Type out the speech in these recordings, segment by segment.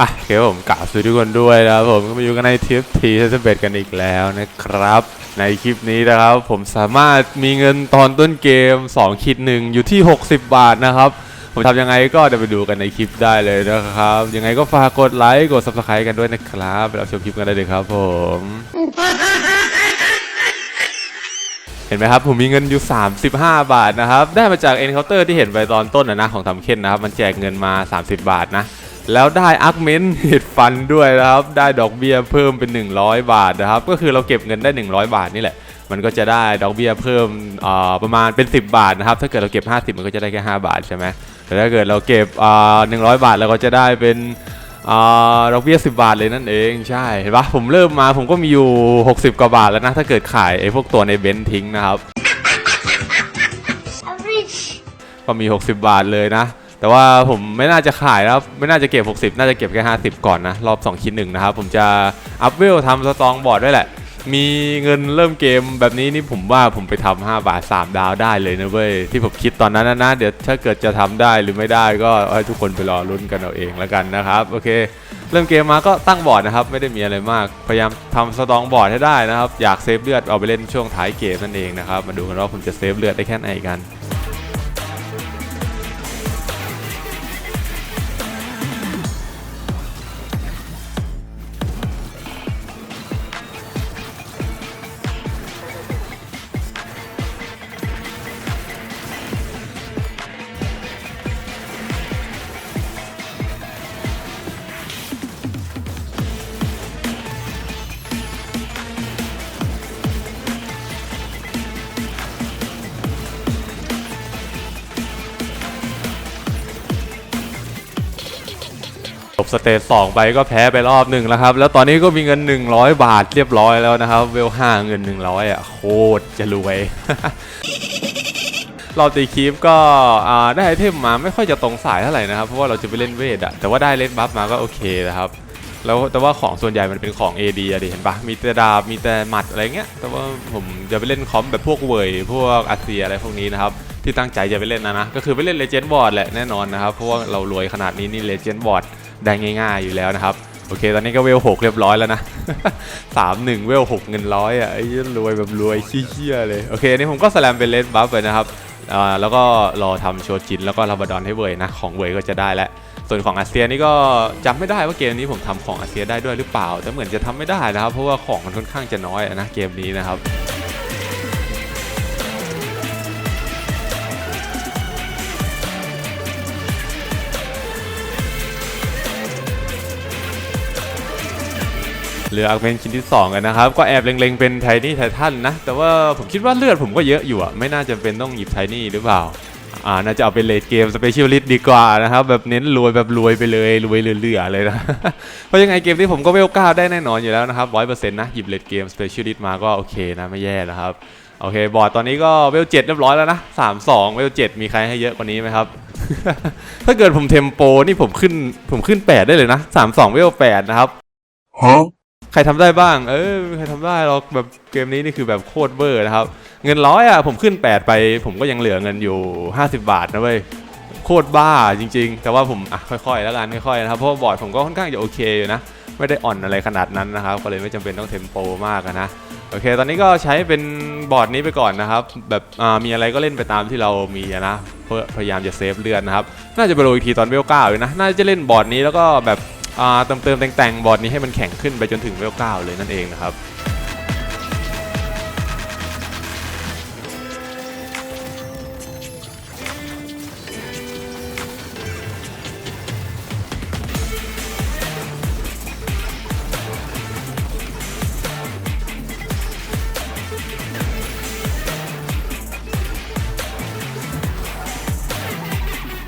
อะเคครับผมกล่าวสวัสดีทุกคนด้วยนะครับผมก็มาอยู่กันในทิปทีเซเบตกันอีกแล้วนะครับ ในคลิปนี้นะครับผมสามารถมีเงินตอนต้นเกม2คิดหนึ่งอยู่ที่ 60 บาทนะครับ ผมทำยังไงก็เดี๋ยวไปดูกันในคลิปได้เลยนะครับ ยังไงก็ฝากกดไลค์กด subscribe กันด้วยนะครับไปรับชมคลิปกันได้เลยครับผม เห็นไหมครับผมมีเงินอยู่ 35 บาทนะครับ ได้มาจาก Encounter ที่เห็นไปตอนต้นนะนะของทำเค้นนะครับ มันแจกเงินมา 30 บาทนะ แล้วได้อาร์คเมนต์เห็ดฟันด้วยนะครับ ได้ดอกเบี้ยเพิ่มเป็น 100 บาทนะครับ ก็คือเราเก็บเงินได้ 100 บาทนี่แหละ มันก็จะได้ดอกเบี้ยเพิ่มอ่าประมาณเป็น 10 บาทนะครับ ถ้าเกิดเราเก็บ 50 มันก็จะได้แค่ 5 บาทใช่ไหมแต่ถ้าเกิดเราเก็บอ่า100บาทเราก็จะได้เป็นอ่าดอกเบี้ย10 บาทเลยนั่นเองใช่เห็นปะผมเริ่มมาผมก็มีอยู่ 60 กว่าบาทแล้วนะ ถ้าเกิดขายไอ้พวกตัวในเบนซ์ทิ้งนะครับ I'm rich. ก็มี 60 บาทเลยนะ แต่ว่าผมไม่น่าจะขายแล้วไม่น่าจะเก็บ 60 น่าจะเก็บแค่ 50 ก่อนนะ รอบ 2 ชิ้นหนึ่งนะครับ ผมจะอัพเวลทำสตองบอร์ดด้วยแหละ มีเงินเริ่มเกมแบบนี้นี่ผมว่าผมไปทำ5บาท 3 ดาวได้เลยนะเว้ย ที่ผมคิดตอนนั้นนะนะเดี๋ยวถ้าเกิดจะทำได้หรือไม่ได้ก็ให้ทุกคนไปรอลุ้นกันเอาเองแล้วกันนะครับ โอเค เริ่มเกมมาก็ตั้งบอร์ดนะครับไม่ได้มีอะไรมาก พยายามทำสตองบอร์ดให้ได้นะครับ อยากเซฟเลือดเอาไปเล่นช่วงท้ายเกมนั่นเองนะครับ มาดูกันว่าผมจะเซฟเลือดได้แค่ไหนกัน บสเตจสองไปก็แพ้ไปรอบหนึ่งแล้วครับ แล้วตอนนี้ก็มีเงิน 100 บาทเรียบร้อยแล้วนะครับ เวลห้าเงิน 100อะโคตรจะรวยรอบตีคีฟก็ได้ไอเทมมาไม่ค่อยจะตรงสายเท่าไหร่นะครับ เพราะว่าเราจะไปเล่นเวทอะแต่ว่าได้เลนบัฟมาก็โอเคนะครับแล้วแต่ว่าของส่วนใหญ่มันเป็นของ AD อะดิเห็นปะมีแต่ดาบมีแต่หมัดอะไรเงี้ย แต่ว่าผมจะไปเล่นคอมแบบพวกเวยพวกอาเซียอะไรพวกนี้นะครับ ที่ตั้งใจจะไปเล่นนะนะ ก็คือไปเล่นเลเจนด์บอร์ดแหละแน่นอนนะครับ เพราะว่าเรารวยขนาดนี้นี่เลเจนด์บอร์ด ได้ง่ายๆอยู่แล้วนะครับโอเค ตอนนี้ก็เวลหกเรียบร้อยแล้วนะสามหนึ่งเวลหกเงินร้อยอะไอ้รวยแบบรวยเชี่ยเลย โอเคนี่ผมก็สแลมเป็นเลนบัฟไปนะครับอ่าแล้วก็รอทำโชจินแล้วก็ลาบดอนให้เวยนะ ของเวยก็จะได้แล้ว ส่วนของอาเซียนี่ก็จำไม่ได้ว่าเกมนี้ผมทำของอาเซียได้ด้วยหรือเปล่า แต่เหมือนจะทำไม่ได้นะครับ เพราะว่าของมันค่อนข้างจะน้อยนะเกมนี้นะครับ เหลืออาร์เมนชิ้นที่2กันนะครับ ก็แอบเล็งๆเป็นไทนี่ไททันนะ แต่ว่าผมคิดว่าเลือดผมก็เยอะอยู่อะไม่น่าจะเป็นต้องหยิบไทนี่หรือเปล่าอ่าน่าจะเอาเป็นเลดเกมสเปเชียลิสต์ดีกว่านะครับ แบบเน้นรวยแบบรวยไปเลยรวยเหลือๆเลยนะ เพราะยังไงเกมที่ผมก็เวลก้าได้แน่นอนอยู่แล้วนะครับร้อยเปอร์เซ็นต์นะ หยิบเลดเกมสเปเชียลิสต์มาก็โอเคนะ ไม่แย่นะครับ โอเค บอร์ดตอนนี้ก็เวลเจ็ดเรียบร้อยแล้วนะสามสองเวลเจ็ดมีใครให้เยอะกว่านี้ไหมครับ ถ้าเกิดผมเทมโปนี่ผมขึ้นผมขึ้นแปดได้เลยนะสามสองเวลแปดนะครับ Huh? ใครทำได้บ้าง เออใครทำได้หรอกแบบเกมนี้นี่คือแบบโคตรเบอร์นะครับ เงินร้อยอะผมขึ้น 8 ไป ผมก็ยังเหลือเงินอยู่ 50 บาทนะเว้ยโคตรบ้าจริง ๆ แต่ว่าผมอะค่อยๆแล้วกันค่อยๆนะครับเพราะว่าบอร์ดผมก็ค่อนข้างจะโอเคอยู่นะไม่ได้อ่อนอะไรขนาดนั้นนะครับก็เลยไม่จำเป็นต้องเทมโปมากนะโอเค ตอนนี้ก็ใช้เป็นบอร์ดนี้ไปก่อนนะครับ แบบมีอะไรก็เล่นไปตามที่เรามีนะ เพื่อพยายามจะเซฟเลือนนะครับ น่าจะไปโรยอีกทีตอนเวลเก้าเลยนะ น่าจะเล่นบอร์ดนี้แล้วก็แบบ เติมเติมๆแต่งบอร์ดนี้ให้มันแข็งขึ้นไปจนถึงเวลเก้าเลยนั่นเองนะครับ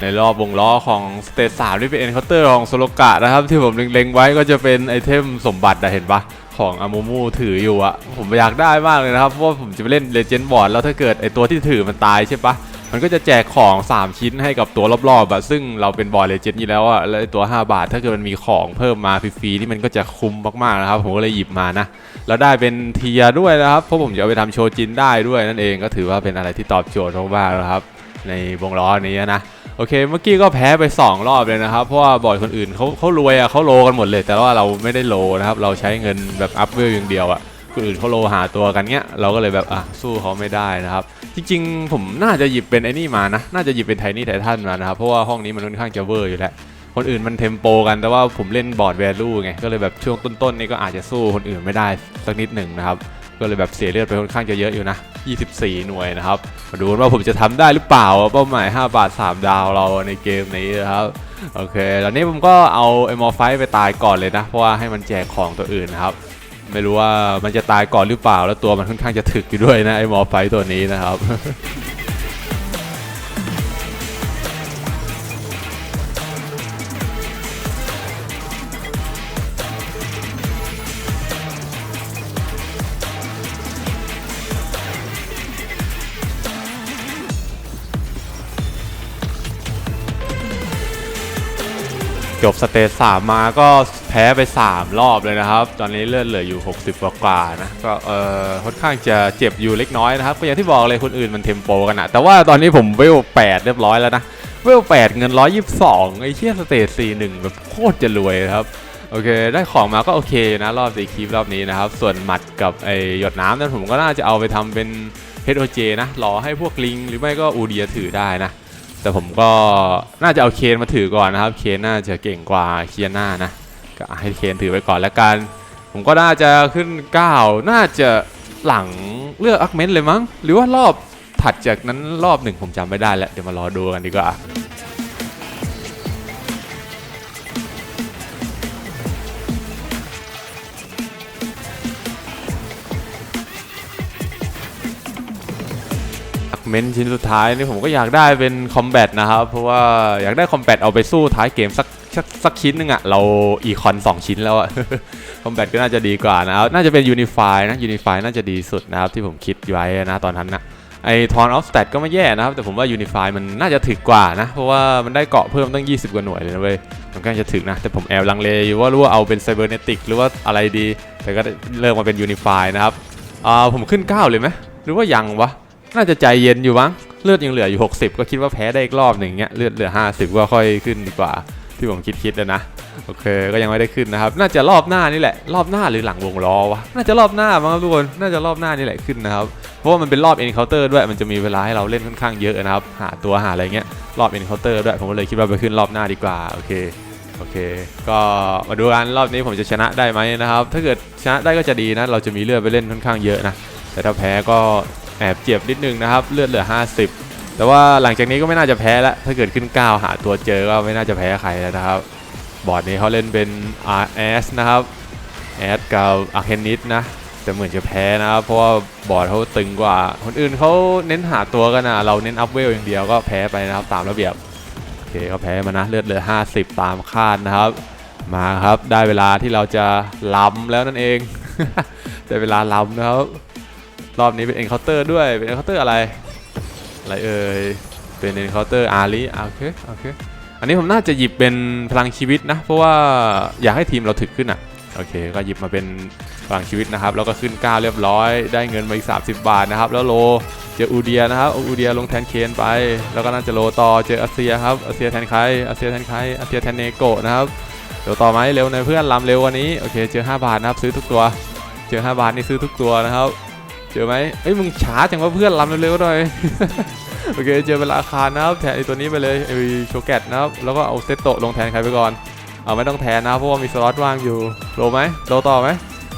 ในรอบวงล้อของสเตจสามที่เป็นเอ็นเคาน์เตอร์ของโซโลกะนะครับ ที่ผมเล็งๆไว้ก็จะเป็นไอเทมสมบัติอะเห็นปะของอามูมูถืออยู่อะผมอยากได้มากเลยนะครับ เพราะว่าผมจะไปเล่นเลเจนด์บอร์ดแล้วถ้าเกิดไอตัวที่ถือมันตายใช่ปะมันก็จะแจกของ 3 ชิ้นให้กับตัวรอบๆอะซึ่งเราเป็นบอร์ดเลเจนด์อยู่แล้วอะแล้วไอตัว 5 บาท ถ้าเกิดมันมีของเพิ่มมาฟรีๆนี่มันก็จะคุ้มมากๆนะครับ ผมก็เลยหยิบมานะแล้วได้เป็นเทียด้วยนะครับเพราะผมจะเอาไปทำโชจินได้ด้วยนั่นเองก็ถือว่าเป็นอะไรที่ตอบโจทย์มากๆนะครับ ในวงล้อนี้นะ โอเค เมื่อกี้ก็แพ้ไป 2 รอบเลยนะครับ เพราะว่าบอร์ดคนอื่นเขาเขารวยอะเขาโลกันหมดเลย แต่ว่าเราไม่ได้โลนะครับ เราใช้เงินแบบอัพเวลอย่างเดียวอะคนอื่นเขาโลหาตัวกันเงี้ย เราก็เลยแบบอะสู้เขาไม่ได้นะครับ จริงๆ ผมน่าจะหยิบเป็นไอ้นี่มานะ น่าจะหยิบเป็นไทนี่ไททันมานะครับ เพราะว่าห้องนี้มันค่อนข้างจะเวอร์อยู่แล้ว คนอื่นมันเทมโปกัน แต่ว่าผมเล่นบอร์ดแวลูไง ก็เลยแบบช่วงต้นๆนี่ก็อาจจะสู้คนอื่นไม่ได้สักนิดหนึ่งนะครับ ก็เลยแบบเสียเลือดไปค่อนข้างจะเยอะอยู่นะ 24 หน่วยนะครับ มาดูว่าผมจะทำได้หรือเปล่า เป้าหมาย 5 บาท 3 ดาวเราในเกมนี้นะครับ โอเค ตอนนี้ผมก็เอาไอมอไฟไปตายก่อนเลยนะ เพราะว่าให้มันแจกของตัวอื่นนะครับ ไม่รู้ว่ามันจะตายก่อนหรือเปล่า แล้วตัวมันค่อนข้างจะถึกอยู่ด้วยนะไอมอไฟตัวนี้นะครับ จบสเตจสามมาก็แพ้ไป 3 รอบเลยนะครับ ตอนนี้เลือดเหลืออยู่ 60 กว่ากว่านะก็เออค่อนข้างจะเจ็บอยู่เล็กน้อยนะครับก็อย่างที่บอกเลยคนอื่นมันเทมโปกันอะแต่ว่าตอนนี้ผมเวล8เรียบร้อยแล้วนะเวล8เงิน 122 ไอ้เชี่ยสเตจ41 แบบโคตรจะรวยครับโอเค ได้ของมาก็โอเคนะ รอบสีคลิปรอบนี้นะครับ ส่วนหมัดกับไอหยดน้ำนั้นผมก็น่าจะเอาไปทำเป็น HOJ นะรอให้พวกลิง หรือไม่ก็อูเดียถือได้นะ แต่ผมก็น่าจะเอาเคนมาถือก่อนนะครับ เคนน่าจะเก่งกว่าเคียน่านะ ก็ให้เคนถือไปก่อนแล้วกัน ผมก็น่าจะขึ้น 9 น่าจะหลังเลือกอักเมนเลยมั้ง หรือว่ารอบถัดจากนั้นรอบหนึ่งผมจำไม่ได้แล้ว เดี๋ยวมารอดูกันดีกว่า เมนชิ้นสุดท้ายนี่ผมก็อยากได้เป็นคอมแบทนะครับ เพราะว่าอยากได้คอมแบทเอาไปสู้ท้ายเกมสักสักสักชิ้นหนึงอะเราอีคอน2 ชิ้นแล้วอะคอมแบทก็น่าจะดีกว่านะครับน่าจะเป็นยูนิฟายนะยูนิฟายน่าจะดีสุดนะครับที่ผมคิดไว้นะตอนนั้นนะไอทอนออฟสเตตก็ไม่แย่นะครับ แต่ผมว่ายูนิฟายมันน่าจะถึกกว่านะ เพราะว่ามันได้เกาะเพิ่มตั้ง 20 กว่าหน่วยเลยนะเว้ยมันก็จะถึกนะ แต่ผมแอบลังเลอยู่ว่ารู้ว่าเอาเป็นไซเบอร์เนติกหรือว่าอะไรดี แต่ก็เลิกมาเป็นยูนิฟายนะครับอ่าผมขึ้น 9 เลยไหมหรือว่ายังวะ น่าจะใจเย็นอยู่มั้งเลือดยังเหลืออยู่ 60 ก็คิดว่าแพ้ได้อีกรอบหนึ่งเงี้ยเลือดเหลือ 50 ก็ค่อยขึ้นดีกว่า ที่ผมคิดคิดแล้วนะโอเคก็ยังไม่ได้ขึ้นนะครับ น่าจะรอบหน้านี่แหละ รอบหน้าหรือหลังวงล้อวะน่าจะรอบหน้ามั้งครับทุกคนน่าจะรอบหน้านี่แหละขึ้นนะครับเพราะว่ามันเป็นรอบ encounter ด้วยมันจะมีเวลาให้เราเล่นค่อนข้างเยอะนะครับ หาตัวหาอะไรเงี้ยรอบ encounter ด้วยผมก็เลยคิดว่าไปขึ้นรอบหน้าดีกว่าโอเคโอเค ก็มาดูกันรอบนี้ผมจะชนะได้ไหมนะครับ ถ้าเกิดชนะได้ก็จะดีนะ เราจะมีเลือดไปเล่นค่อนข้างเยอะนะ แต่ถ้าแพ้ก็ แอบเจ็บนิดนึงนะครับ เลือดเหลือ 50 แต่ว่าหลังจากนี้ก็ไม่น่าจะแพ้แล้วถ้าเกิดขึ้น 9 หาตัวเจอก็ไม่น่าจะแพ้ใครแล้วนะครับ บอร์ดนี้เขาเล่นเป็น RS นะครับแอดกับอาร์เคนนิสนะแต่เหมือนจะแพ้นะครับเพราะว่าบอร์ดเขาตึงกว่า คนอื่นเขาเน้นหาตัวกันนะเราเน้นอัพเวลอย่างเดียวก็แพ้ไปนะครับตามระเบียบโอเคก็แพ้มานะเลือดเหลือ 50 ตามคาดนะครับ มาครับได้เวลาที่เราจะล้ำแล้วนั่นเอง ได้เวลาล้ำนะครับ รอบนี้เป็น encounter ด้วยเป็น encounter อะไร อะไรเอ่ยเป็น encounter อารีโอเคโอเคอันนี้ผมน่าจะหยิบเป็นพลังชีวิตนะ เพราะว่าอยากให้ทีมเราถึกขึ้นอะโอเค ก็หยิบมาเป็นพลังชีวิตนะครับ แล้วก็ขึ้นก้าวเรียบร้อย ได้เงินมาอีก 30 บาทนะครับ แล้วโลเจออูเดียนะครับอูเดียลงแทนเคนไป แล้วก็น่าจะโลต่อเจออาเซียครับอาเซียแทนใครอาเซียแทนใครอาเซียแทนเนโกะนะครับเดี๋ยวต่อไหมเร็วหนเพื่อนลำเร็วกวันนี้ โอเค เจอ 5 บาทนะครับ ซื้อทุกตัว เจอ 5 บาทนี่ซื้อทุกตัวนะครับ เจอไหมเอ้ยมึงช้าจังว่าเพื่อนลำเร็วๆหน่อยโอเคเจอเวลาอาคารนะครับแทนไอตัวนี้ไปเลยไอโชแกตนะครับแล้วก็เอาเซตโตลงแทนใครไปก่อนเอาไม่ต้องแทนนะเพราะว่ามีสล็อตว่างอยู่โลไหมโลต่อไหม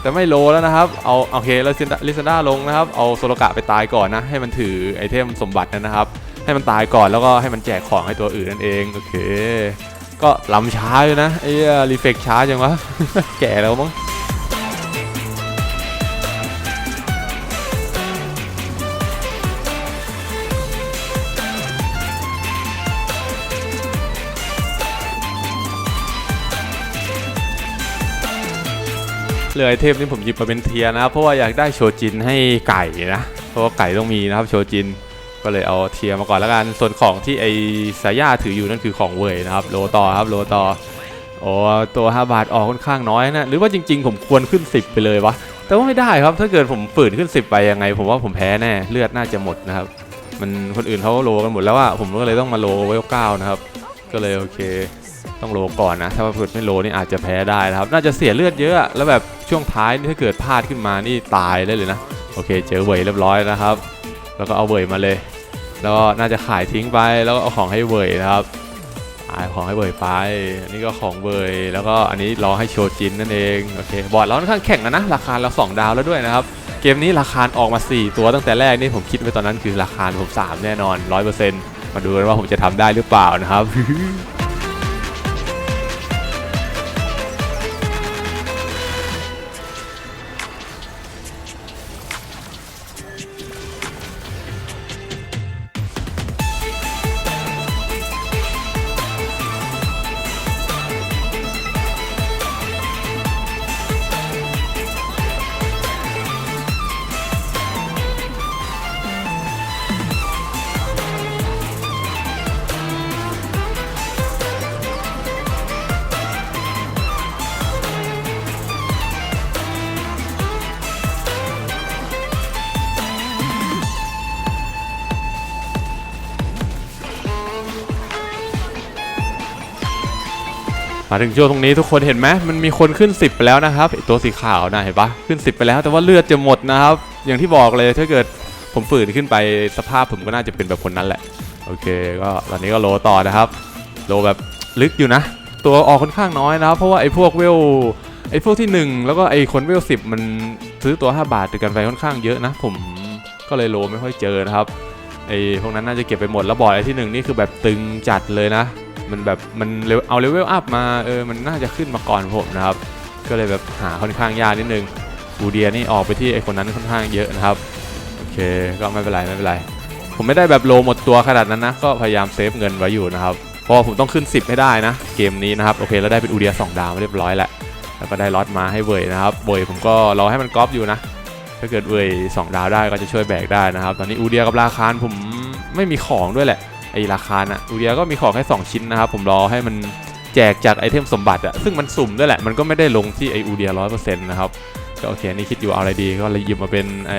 แต่ไม่โลแล้วนะครับเอาโอเคแล้วลิซาด้าลงนะครับเอาโซโลกะไปตายก่อนนะให้มันถือไอเทมสมบัตินะครับ ให้มันตายก่อนแล้วก็ให้มันแจกของให้ตัวอื่นนั่นเองโอเค ก็ลำช้าอยู่นะไอ้รีเฟกช้าจังวะแก่แล้วมั้ง เหลือไอเทมที่ผมหยิบมาเป็นเทียนะเพราะว่าอยากได้โชจินให้ไก่นะเพราะว่าไก่ต้องมีนะครับโชจินก็เลยเอาเทียมาก่อนแล้วกันส่วนของที่ไอสายาถืออยู่นั่นคือของเวยนะครับโลต่อครับโลต่อโอ้ตัว 5 บาทออกค่อนข้างน้อยนะหรือว่าจริง ๆ ผมควรขึ้น 10 ไปเลยวะแต่ว่าไม่ได้ครับถ้าเกิดผมฝืนขึ้น 10 ไปยังไง ผมว่าผมแพ้แน่เลือดน่าจะหมดนะครับ มันคนอื่นเขาโลกันหมดแล้วอะผมก็เลยต้องมาโลเวลเก้านะครับ ก็เลยโอเค ต้องโลก่อนนะ ถ้าเกิดไม่โลนี่อาจจะแพ้ได้นะครับ น่าจะเสียเลือดเยอะ แล้วแบบช่วงท้ายนี่ถ้าเกิดพลาดขึ้นมานี่ตายได้เลยนะ โอเค เจอเวยเรียบร้อยนะครับ แล้วก็เอาเวยมาเลย แล้วก็น่าจะขายทิ้งไปแล้วก็เอาของให้เวยนะครับขายของให้เวยไปอันนี้ก็ของเวยแล้วก็อันนี้รอให้โชจินนั่นเองโอเคบอร์ดเราค่อนข้างแข่งนะนะราคาเรา2ดาวแล้วด้วยนะครับเกมนี้ราคาออกมา 4 ตัวตั้งแต่แรกนี่ผมคิดไว้ตอนนั้นคือราคาผม3แน่นอน 100%มาดูกันว่าผมจะทำได้หรือเปล่านะครับ มาถึงช่วงตรงนี้ทุกคนเห็นไหมมันมีคนขึ้น 10 ไปแล้วนะครับตัวสีขาวนะเห็นปะขึ้น 10 ไปแล้ว แต่ว่าเลือดจะหมดนะครับ อย่างที่บอกเลยถ้าเกิดผมฝืนขึ้นไปสภาพผมก็น่าจะเป็นแบบคนนั้นแหละ โอเค ก็ตอนนี้ก็โลต่อนะครับ โลแบบลึกอยู่นะ ตัวออกค่อนข้างน้อยนะครับเพราะว่าไอ้พวกเวลไอ้พวกที่ 1 แล้วก็ไอ้คนเวล10มันซื้อตัว 5 บาทด้วกันไปค่อนข้างเยอะนะ ผมก็เลยโลไม่ค่อยเจอนะครับไอ้พวกนั้นน่าจะเก็บไปหมดแล้วบอดไอ้ที่หนึ่งนี่คือแบบตึงจัดเลยนะ มันแบบมันเอาเลเวลอัพมาเออมันน่าจะขึ้นมาก่อนผมนะครับ ก็เลยแบบหาค่อนข้างยากนิดนึงบูเดียนี่ออกไปที่ไอคนนั้นค่อนข้างเยอะนะครับโอเคก็ไม่เป็นไรไม่เป็นไร ผมไม่ได้แบบโลหมดตัวขนาดนั้นนะก็พยายามเซฟเงินไว้อยู่นะครับพราะผมต้องขึ้น 10 ให้ได้นะ เกมนี้นะครับโอเคแล้วได้เป็นอูเดีย 2 ดาวมาเรียบร้อยแล้วแล้วก็ได้ล็อตมาให้เวยนะครับเวยผมก็รอให้มันก๊อปอยู่นะ ถ้าเกิดเวย2 ดาวได้ก็จะช่วยแบกได้นะครับ ตอนนี้อูเดียกับราคารผมไม่มีของด้วยแหละ ไอราคาน่ะอูเดียก็มีของแค่2ชิ้นนะครับผมรอให้มันแจกจากไอเทมสมบัติอะซึ่งมันสุ่มด้วยแหละมันก็ไม่ได้ลงที่ไออูเดียร้อยเปอร์เซ็นต์นะครับก็โอเคนี่คิดอยู่เอาอะไรดีก็เลยหยิบมาเป็นไอ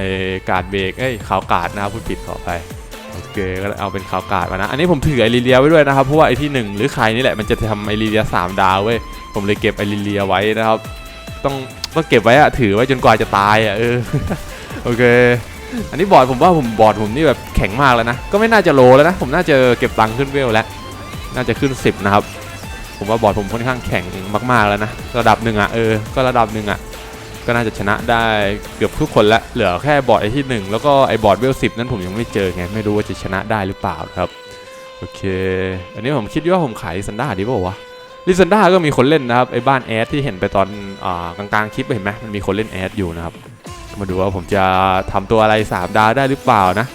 การ์ดเบรกเอ้ยขาวกาดนะครับพูดผิดขอไปโอเคก็เอาเป็นขาวกาดมานะ อันนี้ผมถือไอรีเลียไว้ด้วยนะครับเพราะว่าไอที่หนึ่งหรือใครนี่แหละมันจะทำไอรีเลียสามดาวเว้ยผมเลยเก็บไอรีเลียไว้นะครับ ต้องต้องเก็บไว้อะถือไว้จนกว่าจะตายอะเออโอเค อันนี้บอร์ดผมว่าผมบอร์ดผมนี่แบบแข็งมากแล้วนะ ก็ไม่น่าจะโลแล้วนะ ผมน่าจะเก็บตังค์ขึ้นเวลแล้ว น่าจะขึ้น 10 นะครับ ผมว่าบอร์ดผมค่อนข้างแข็งมากๆแล้วนะ ระดับหนึ่งอะเออ ก็ระดับหนึ่งอะ ก็น่าจะชนะได้เกือบทุกคนละ เหลือแค่บอร์ดไอที่หนึ่งแล้วก็ไอบอร์ดเวลสิบนั้นผมยังไม่เจอไง ไม่รู้ว่าจะชนะได้หรือเปล่าครับ โอเค อันนี้ผมคิดว่าผมขายลิซันด้าดีเปล่าวะลิซันด้าก็มีคนเล่นนะครับไอ้บ้านแอดที่เห็นไปตอนอกลางๆคลิปเห็นไหมมันมีคนเล่นแอดอยู่นะครับ มาดูว่าผมจะทำตัวอะไร3ดาวได้หรือเปล่านะ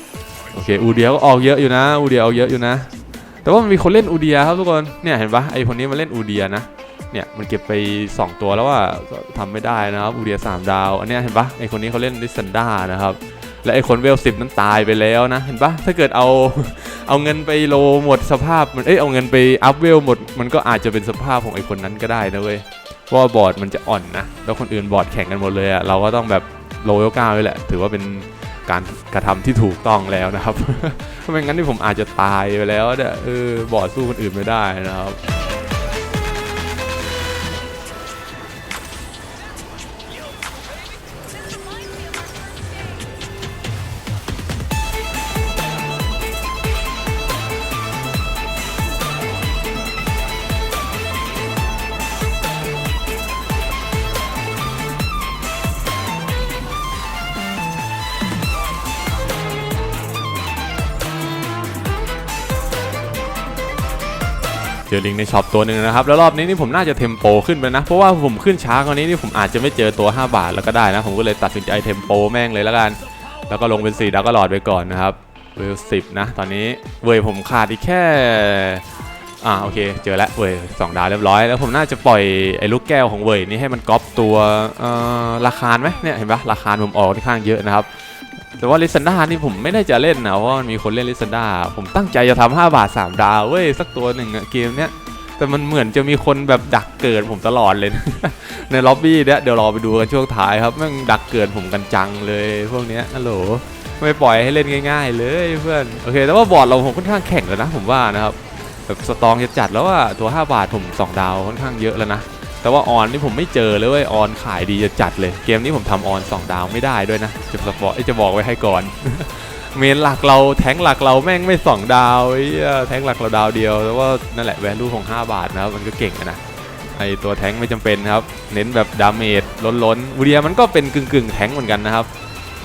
โอเค อูเดียก็ออกเยอะอยู่นะ อูเดียออกเยอะอยู่นะ แต่ว่ามันมีคนเล่นอูเดียครับทุกคน เนี่ยเห็นปะไอคนนี้มาเล่นอูเดียนะ เนี่ยมันเก็บไป 2 ตัวแล้วว่าก็ทำไม่ได้นะครับ อูเดีย3 ดาว อันนี้เห็นปะไอคนนี้เขาเล่นลิซันด้านะครับ และไอคนเวลสิบนั้นตายไปแล้วนะ เห็นปะถ้าเกิดเอาเอาเงินไปโลหมดสภาพมัน เอ้ยเอาเงินไปอัพเวลหมด มันก็อาจจะเป็นสภาพของไอคนนั้นก็ได้นะเว้ย เพราะว่าบอร์ดมันจะอ่อนนะ แล้วคนอื่นบอร์ดแข่งกันหมดเลยอะเราก็ต้องแบบ โลเวลเก้าเลยแหละ ถือว่าเป็นการกระทำที่ถูกต้องแล้วนะครับเพราไม่งั้นที่ผมอาจจะตายไปแล้วเนี่ยเออบอดสู้คนอื่นไม่ได้นะครับ อลิงในช็อปตัวหนึ่งนะครับแล้วรอบนี้นี่ผมน่าจะเทมโปขึ้นไปนะ เพราะว่าผมขึ้นช้ากว่านี้นี่ผมอาจจะไม่เจอตัว 5 บาทแล้วก็ได้นะ ผมก็เลยตัดสินใจเทมโปแม่งเลยแล้วกัน แล้วก็ลงเป็น4ดาวก็หลอดไปก่อนนะครับเวลสินะตอนนี้เวยผมขาดอีกแค่อ่าโอเคเจอแล้วเวยสองดาวเรียบร้อย แล้วผมน่าจะปล่อยไอ้ลูกแก้วของเวยนี่ให้มันก๊อปตัวเอ่อราคาไหมเนี่ยเห็นปะราคาผมออกค่อนข้างเยอะนะครับ แต่ว่าลิซันดานี่ผมไม่ได้จะเล่นนะเพราะว่ามันมีคนเล่นลิซันดาผมตั้งใจจะทำ5บาท 3 ดาวเว้ยสักตัวหนึ่งอะเกมเนี้ยแต่มันเหมือนจะมีคนแบบดักเกิดผมตลอดเลย ในล็อบบี้เนี่ยเดี๋ยวรอไปดูกันช่วงท้ายครับแม่งดักเกิดผมกันจังเลยพวกเนี้ยฮัลโหลไม่ปล่อยให้เล่นง่าย ๆ เลยเพื่อนโอเค แต่ว่าบอร์ดเราผมค่อนข้างแข็งแล้วนะผมว่านะครับแบบสตองจะจัดแล้วว่าตัว 5 บาทผม 2 ดาวค่อนข้างเยอะแล้วนะ แต่ว่าออนนี่ผมไม่เจอเลยเว้ยออนขายดีจะจัดเลย เกมนี้ผมทำออน2ดาวไม่ได้ด้วยนะ จะบอกเอ้ยจะบอกไว้ให้ก่อน เมนหลักเราแทงหลักเราแม่งไม่2ดาวไอ้แทงหลักเราดาวเดียวแต่ว่านั่นแหละแวลูของ 5 บาทนะครับมันก็เก่งนะไอตัวแทงไม่จำเป็นครับ เน้นแบบดาเมจล้นๆวูเดียมันก็เป็นกึ่งๆแทงเหมือนกันนะครับ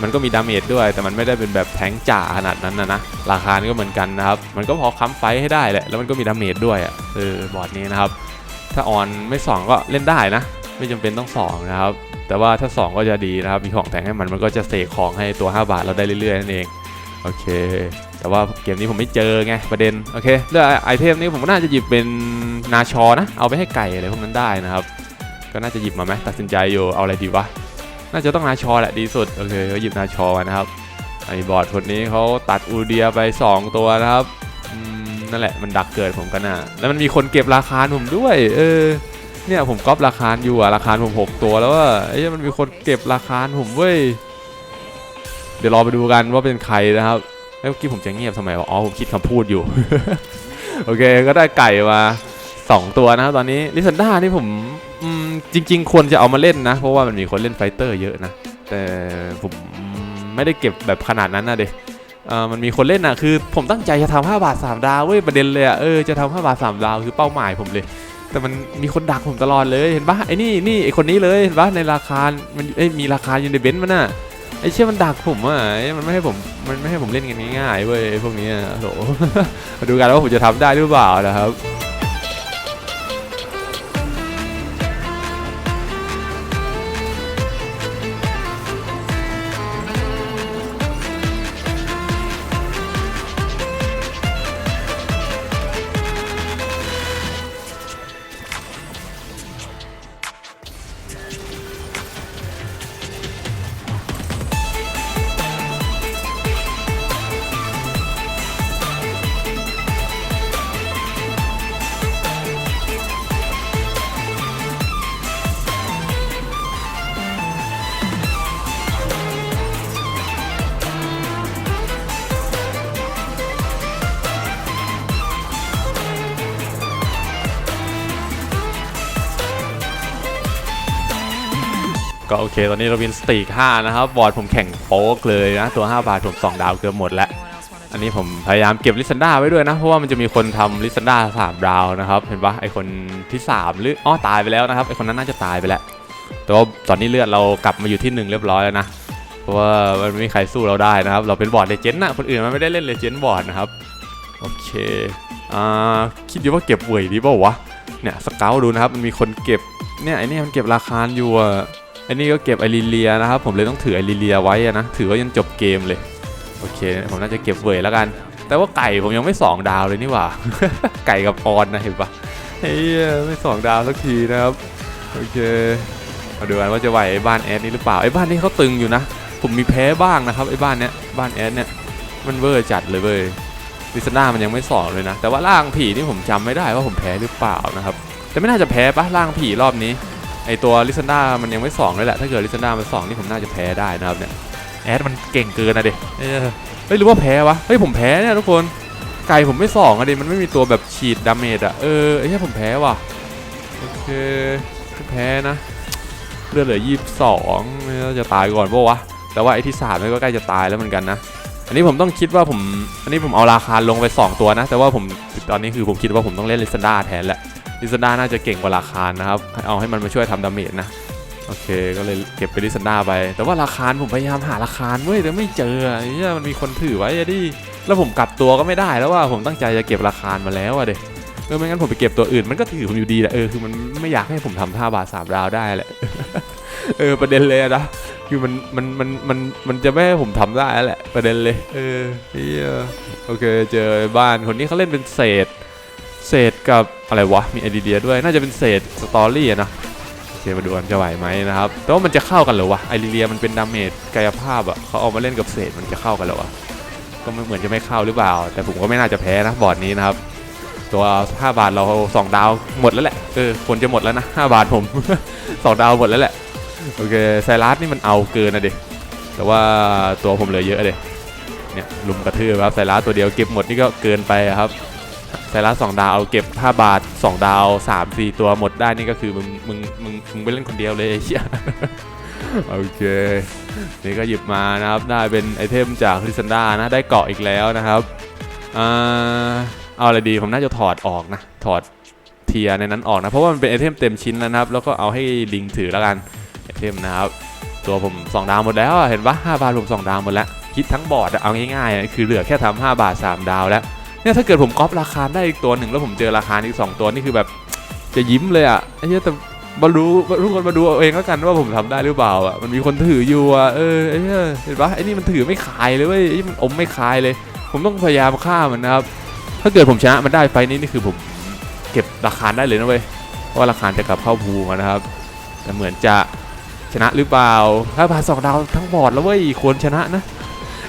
มันก็มีดาเมจด้วย แต่มันไม่ได้เป็นแบบแทงจ่าขนาดนั้นนะนะราคานี่ก็เหมือนกันนะครับ มันก็พอค้ำไฟให้ได้แหละแล้วมันก็มีดาเมจด้วยอะเออบอร์ดนี้นะครับ ถ้าออนไม่2ก็เล่นได้นะ ไม่จำเป็นต้อง2นะครับ แต่ว่าถ้า 2 ก็จะดีนะครับ มีของแถงให้มันมันก็จะเสกของให้ตัว 5 บาทเราได้เรื่อยๆนั่นเองโอเค แต่ว่าเกมนี้ผมไม่เจอไงประเด็นโอเคเรื่องไอเทมนี้ผมก็น่าจะหยิบเป็นนาชอนะ เอาไปให้ไก่อะไรพวกนั้นได้นะครับ ก็น่าจะหยิบมาไหมตัดสินใจอยู่เอาอะไรดีวะน่าจะต้องนาชอแหละดีสุดโอเคก็หยิบนาชอมานะครับไอบอร์ดคนนี้เขาตัดอูเดียไป 2 ตัวนะครับ นั่นแหละมันดักเกิดผมกันนะแล้วมันมีคนเก็บราคาผมด้วย เออ เนี่ยผมก๊อปราคาอยู่อะราคาผม6ตัวแล้วว่าไอ้มันมีคนเก็บราคาผมเว้ยเดี๋ยวรอไปดูกันว่าเป็นใครนะครับเอ้ยเมื่อกี้ผมจะเงียบทำไมวะอ๋อผมคิดคำพูดอยู่ โอเคก็ได้ไก่มา2ตัวนะครับตอนนี้ลิซันด้านี่ผมจริง ๆ ควรจะเอามาเล่นนะ เพราะว่ามันมีคนเล่นไฟเตอร์เยอะนะ แต่ผมไม่ได้เก็บแบบขนาดนั้นนะเด็ก มันมีคนเล่นนะคือผมตั้งใจจะทำ5บาท 3 ดาวเว้ยประเด็นเลยอะเออจะทำ5บาท 3 ดาวคือเป้าหมายผมเลย แต่มันมีคนดักผมตลอดเลยเห็นปะไอ้นี่นี่ไอ้คนนี้เลยเห็นปะในราคา มันเอ้มีราคาอยู่ในเบนซ์มันน่ะไอ้เชี่ยมันดักผมอะไอ้มันไม่ให้ผมมันไม่ให้ผมเล่นกันง่ายๆเว้ยพวกนี้โหดูกันว่าผมจะทำได้หรือเปล่านะครับ ก็โอเค ตอนนี้เราวินสตีก5นะครับบอร์ดผมแข่งโป๊กเลยนะ ตัว 5 บาทผม 2 ดาวเกือบหมดแล้ว อันนี้ผมพยายามเก็บลิซันดาไว้ด้วยนะ เพราะว่ามันจะมีคนทำลิซันดาสามดาวนะครับ เห็นปะไอคนที่ 3 หรืออ้อตายไปแล้วนะครับ ไอคนนั้นน่าจะตายไปแล้ว แต่ว่าตอนนี้เลือดเรากลับมาอยู่ที่ 1 เรียบร้อยแล้วนะ เพราะว่ามันไม่มีใครสู้เราได้นะครับ เราเป็นบอร์ดเลเจนด์นะคนอื่นมันไม่ได้เล่นเลเจนด์บอร์ดนะครับ โอเค อ่า คิดอยู่ว่าเก็บเวยดีเปล่าวะ เนี่ยสเกลดูนะครับ มันมีคนเก็บ เนี่ยไอเนี่ยมันเก็บราคาอยู่อะ อ้นี่ก็เก็บไอริเลียนะครับผมเลยต้องถือไอริเลียไว้นะถือว่ายันจบเกมเลยโอเคผมน่าจะเก็บเวยแล้วกัน แต่ว่าไก่ผมยังไม่ 2 ดาวเลยนี่หว่า ไก่กับออนนะเห็นปะเฮ้ยไม่ 2 ดาวสักทีนะครับโอเคมาดูกันว่าจะไหวไอ้บ้านแอดนี่หรือเปล่าไอ้บ้านนี้เขาตึงอยู่นะ ผมมีแพ้บ้างนะครับไอ้บ้านเนี้ยบ้านแอดเนี่ยมันเวอร์จัดเลยเว้ยลิซน่ามันยังไม่สองเลยนะ แต่ว่าล่างผีนี่ผมจำไม่ได้ว่าผมแพ้หรือเปล่านะครับ แต่ไม่น่าจะแพ้ปะล่างผีรอบนี้ ไอตัวลิซันดามันยังไม่สองเลยแหละ ถ้าเกิดลิซันดามันสองนี่ผมน่าจะแพ้ได้นะครับเนี่ยแอดมันเก่งเกินนะเด็เฮ้ยหรือว่าแพ้วะเฮ้ยผมแพ้เนี่ยทุกคนไก่ผมไม่สองอะดิมันไม่มีตัวแบบฉีดดาเมจอะเออไอ้เหี้ยผมแพ้ว่ะโอเคแพ้นะเลือดเหลือยี่สิบสองจะตายก่อนปะวะแต่ว่าไอ้ที่สามนี่ก็ใกล้จะตายแล้วเหมือนกันนะอันนี้ผมต้องคิดว่าผมอันนี้ผมเอาราคาลงไป 2 ตัวนะ แต่ว่าผมตอนนี้คือผมคิดว่าผมต้องเล่นลิซันดาแทนแหละ ลิซานดาน่าจะเก่งกว่าราคานะครับ เอาให้มันมาช่วยทำดาเมจนะ โอเค ก็เลยเก็บไปลิซานดาไป แต่ว่าราคาผมพยายามหาราคาเว้ยแต่ไม่เจอไอ้เนี่ยมันมีคนถือไว้อะดิ แล้วผมกลับตัวก็ไม่ได้แล้วว่าผมตั้งใจจะเก็บราคามาแล้วอะเด็เออไม่งั้นผมไปเก็บตัวอื่นมันก็ถือผมอยู่ดีแหละเออคือมันไม่อยากให้ผมทำท่าบาทสามดาวได้แหละเออประเด็นเลยอะนะคือมันมันมันมันมันจะไม่ให้ผมทำได้แล้วแหละประเด็นเลย เออเฮียโอเคเจอบ้านคนนี้เขาเล่นเป็นเศษ เศษกับอะไรวะ มีไอเดียด้วย น่าจะเป็นเศษสตอรี่นะโอเคมาดูกันจะไหวไหมนะครับ แต่ว่ามันจะเข้ากันเหรอวะ ไอเดียมันเป็นดาเมจกายภาพอะเขาเอามาเล่นกับเศษมันจะเข้ากันเหรอวะ ก็ไม่เหมือนจะไม่เข้าหรือเปล่า แต่ผมก็ไม่น่าจะแพ้นะบอร์ดนี้นะครับ ตัว 5 บาทเรา2ดาวหมดแล้วแหละ เออควรจะหมดแล้วนะ 5 บาทผม 2 ดาวหมดแล้วแหละ โอเคไซรัสนี่มันเอาเกินนะเด็แต่ว่าตัวผมเหลือเยอะเด็เนี่ยลุมกระทืบครับไซรัสตัวเดียวเก็บหมดนี่ก็เกินไปครับ ไซรัสสองดาวเอาเก็บ5บาท2ดาว3 4ตัวหมดได้นี่ก็คือมึงมึงมึงมึงไปเล่นคนเดียวเลยไอ้เหี้ยโอเค นี่ก็หยิบมานะครับ ได้เป็นไอเทมจากคริสันดานะ ได้เกาะอีกแล้วนะครับอ่าเอาอะไรดี ผมน่าจะถอดออกนะ ถอดเทียในนั้นออกนะ เพราะว่ามันเป็นไอเทมเต็มชิ้นแล้วนะครับ แล้วก็เอาให้ลิงถือแล้วกัน ไอเทมนะครับ ตัวผม 2 ดาวหมดแล้ว เห็นปะ5บาทผม2ดาวหมดแล้ว คิดทั้งบอร์ดเอาง่ายๆ คือเหลือแค่ทำ5บาท 3 ดาวแล้ว เนี่ยถ้าเกิดผมก๊อปราคาได้อีกตัวหนึ่งแล้วผมเจอราคาอีกสองตัวนี่คือแบบจะยิ้มเลยอะไอ้เหี้ยแต่มารู้ทุกคนมาดูเอาเองแล้วกันว่าผมทำได้หรือเปล่าอะมันมีคนถืออยู่อะเออไอ้เนี่ยเห็นปะไอ้นี่มันถือไม่คายเลยเว้ยไอ้นี่มันอมไม่คายเลย ผมต้องพยายามฆ่ามันนะครับถ้าเกิดผมชนะมันได้ไฟนี้นี่คือผมเก็บราคาได้เลยนะเว้ยเพราะว่าราคาจะกลับเข้าภูมานะครับ แต่เหมือนจะชนะหรือเปล่า ถ้าผ่านสองดาวทั้งบอร์ดแล้วเว้ยควรชนะนะ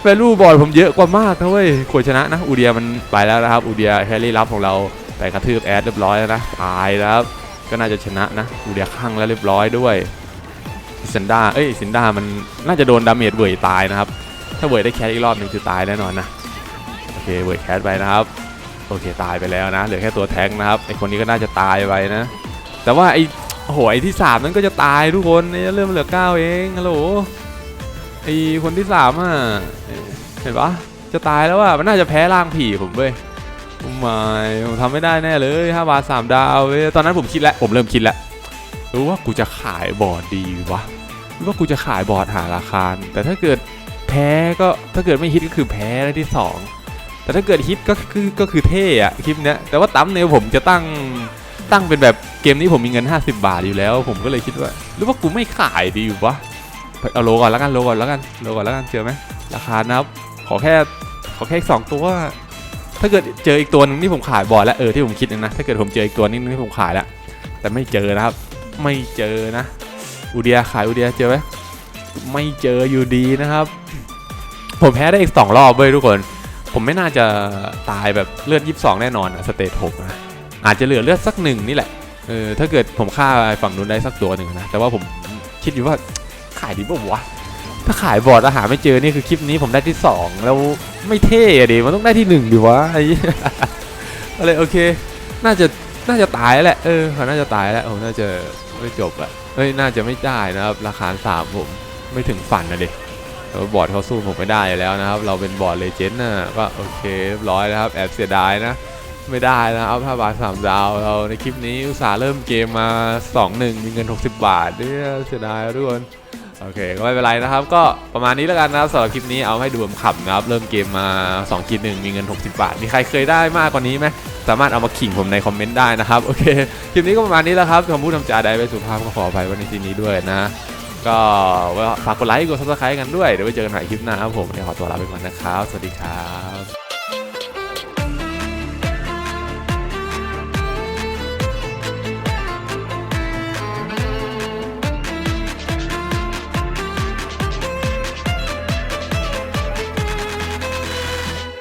แวลูบอร์ดผมเยอะกว่ามากนะเว้ยควรชนะนะอูเดียมันไปแล้วนะครับอูเดียแฮร์รี่รับของเราแต่กระทืบแอดเรียบร้อยแล้วนะตายแล้วครับก็น่าจะชนะนะอูเดียข้างแล้วเรียบร้อยด้วยซินดาเอ้ยซินดามันน่าจะโดนดาเมจเวยตายนะครับ ถ้าเวยได้แคสอีกรอบหนึ่งคือตายแน่นอนนะโอเคเวยแคสไปนะครับโอเคตายไปแล้วนะเหลือแค่ตัวแท้งนะครับไอคนนี้ก็น่าจะตายไปนะ แต่ว่าไอโอ้โหไอที่สามนั้นก็จะตายทุกคนไอเริ่มเหลือเก้าเองฮัลโหล ไอคนที่สามอะเห็นปะจะตายแล้วอะมันน่าจะแพ้ร่างผีผมเว้ยไม่ผมทำไม่ได้แน่เลย5บาท3ดาวเว้ยตอนนั้นผมคิดแล้วผมเริ่มคิดแล้วรู้ว่ากูจะขายบอร์ดดีวะรือว่ากูจะขายบอร์ดหาราคาแต่ถ้าเกิดแพ้ก็ถ้าเกิดไม่ฮิตก็คือแพ้ได้ที่ 2 แต่ถ้าเกิดฮิตก็คือก็คือเท่อะคลิปเนี้ยแต่ว่าตั้มเนี่ยผมจะตั้งตั้งเป็นแบบเกมนี้ผมมีเงิน 50 บาทอยู่แล้ว ผมก็เลยคิดว่าหรือว่ากูไม่ขายดีวะ เอาโลก่อนแล้วกันโลก่อนแล้วกันโลก่อนแล้วกันเจอไหมราคานะครับ ขอแค่ขอแค่อีกสองตัวถ้าเกิดเจออีกตัวนึงที่ผมขายบอร์ดแล้วเออที่ผมคิดนะถ้าเกิดผมเจออีกตัวนึงที่ผมขายแล้วแต่ไม่เจอนะครับ ไม่เจอนะอูเดียขายอูเดียเจอไหมไม่เจออยู่ดีนะครับ ผมแพ้ได้อีกสองรอบเว้ยทุกคน ผมไม่น่าจะตายแบบเลือด 22 แน่นอนอะสเตจ6นะอาจจะเหลือเลือดสักหนึ่งนี่แหละเออถ้าเกิดผมฆ่าฝั่งนู้นได้สักตัวหนึ่งนะแต่ว่าผมคิดอยู่ว่า ขายดีป่าวะถ้าขายบอร์ดอาหารไม่เจอนี่คือคลิปนี้ผมได้ที่ 2 แล้วไม่เท่อะดิมันต้องได้ที่ 1 ดิวะไอ้อะไรโอเค น่าจะน่าจะตายแหละเออเขาน่าจะตายแล้วผมน่าจะไม่จบอะเฮ้ยน่าจะไม่ได้นะครับ ราคาสามผมไม่ถึงฝันนะเด็กแต่ว่าบอร์ดเขาสู้ผมไม่ได้แล้วนะครับ เราเป็นบอร์ดเลเจนด์นะก็โอเคเรียบร้อยนะครับแอบเสียดายนะไม่ได้นะครับถ้าบาทสามดาวเราในคลิปนี้อุตส่าห์เริ่มเกมมา 2-1 มีเงิน 60 บาทเนี่ยเสียดายทุกคน โอเคก็ไม่เป็นไรนะครับ ก็ประมาณนี้แล้วกันนะครับสำหรับคลิปนี้เอาให้ดูขำๆนะครับ เริ่มเกมมา2คิดหนึ่งมีเงิน 60 บาท มีใครเคยได้มากกว่านี้ไหมสามารถเอามาขิงผมในคอมเมนต์ได้นะครับโอเคคลิปนี้ก็ประมาณนี้แล้วครับคำพูดทำจาใดไปสุภาพก็ขออภัยไว้ในที่นี้ด้วยนะ ก็ฝากกดไลค์กดซับสไครต์กันด้วยเดี๋ยวไว้เจอกันใหม่คลิปหน้าครับผมวันนี้ขอตัวลาไปก่อนนะครับ สวัสดีครับ